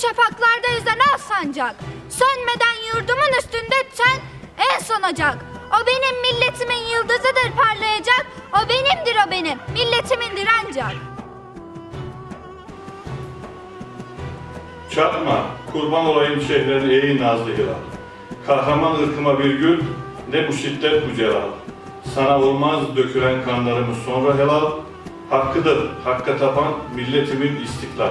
şafaklarda yüzen al sancak. Sönmeden yurdumun üstünde tüten en son ocak. O benim milletimin yıldızıdır parlayacak. O benimdir o benim, milletimindir ancak. Çarpma, kurban olayım şehirlerin ey nazlı hilal. Kahraman ırkıma bir gül, ne bu şiddet bu celal. Sana olmaz dökülen kanlarımız sonra helal. Hakkıdır, hakka tapan milletimin istiklal.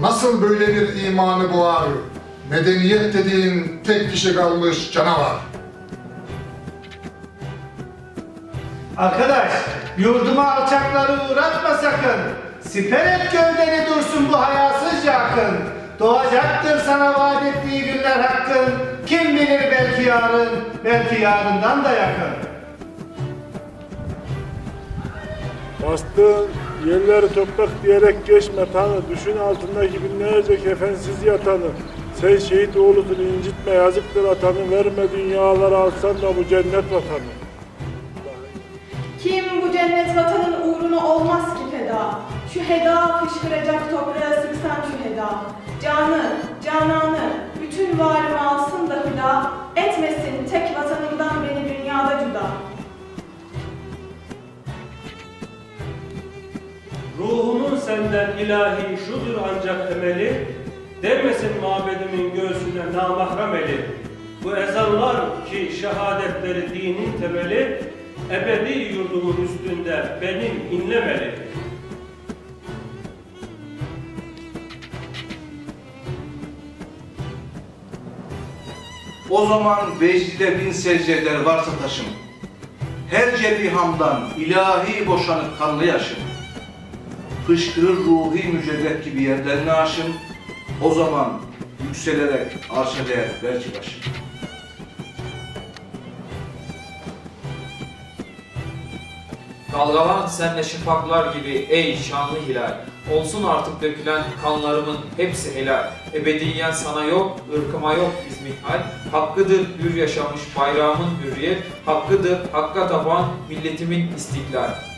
nasıl böylenir imanı boğar. Medeniyet dediğin tek kişi kalmış canavar. Arkadaş, yurduma alçakları uğratma sakın. Siper et gövdeni dursun bu hayasızca akın. Doğacaktır sana vaat ettiği günler hakkın. Kim bilir belki yarın, belki yarından da yakın. Bastığın yerleri toprak diyerek geçme tanı. Düşün altındaki binlerce kefensiz yatanı. Sen şehit oğlusun incitme yazıktır atanı. Verme dünyaları alsan da bu cennet vatanı. Kim bu cennet vatanın uğruna olmaz ki feda? Şu heda fışkıracak toprağa sıksan şu heda. Canı, cananı, bütün varımı alsın da hüda. Etmesin tek Ruhumun senden ilahi şudur ancak emeli, Demesin mabedimin göğsüne namahrem eli. Bu ezanlar ki şehadetleri dinin temeli, Ebedi yurdumun üstünde benim inlemeli. O zaman vecdide bin secde eder varsa taşım. Her cebihamdan ilahi boşanıp kanlı yaşım. Fışkırır ruhi mücerret gibi yerden naşım. O zaman yükselerek arşa değer belki başım. Dalgalan senle şafaklar gibi ey şanlı hilal. Olsun artık dökülen kanlarımın hepsi helal. Ebediyen sana yok, ırkıma yok izmihal. Hakkıdır hür yaşamış bayrağımın hürriyet. Hakkıdır hakka tapan milletimin istiklal.